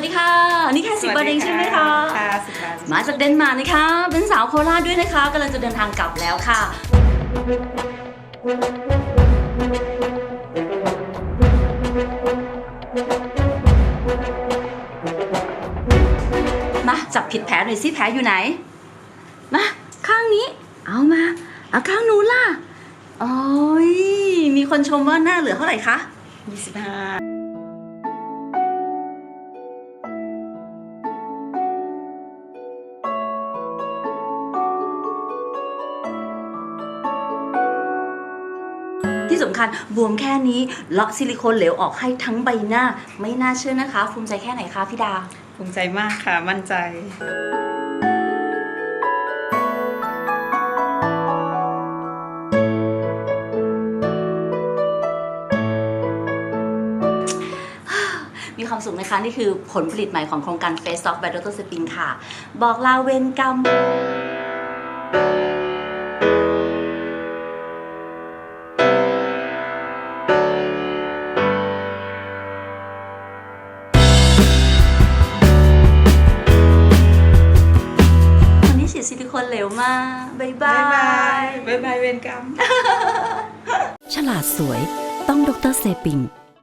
วัสดีค่ะ นี่แค่สิบบาทเองใช่ไหมคะค่ะสิบบาทมาจากเดนมาร์กนะคะ เป็นสาวโคราชด้วยนะคะกำลังจะเดินทางกลับแล้วค่ะ มาจับผิดแผลหน่อยสิแผลอยู่ไหน มาข้างนี้ เอามาเอาข้างนู้นล่ะโอ้ยมีคนชมว่าหน้าเหลือเท่าไหร่คะยี่ สิบห้าที่สำคัญบวมแค่นี้เลาะซิลิโคนเหลวออกให้ทั้งใบหน้า ไม่น่าเชื่อนะคะ ภูมิใจแค่ไหนคะพี่ดา ภูมิใจมากค่ะ มั่นใจมีความสุขนะคะ นี่คือผลผลิตใหม่ของโครงการ Face Off by Dr. Spin ค่ะ บอกลาเวรกรรม ฉีดซิลิโคนเหลวมากบ๊ายบาบ๊ายบายยบ๊ายบายเวรกรรม ฉลาดสวยต้องดรเซปิง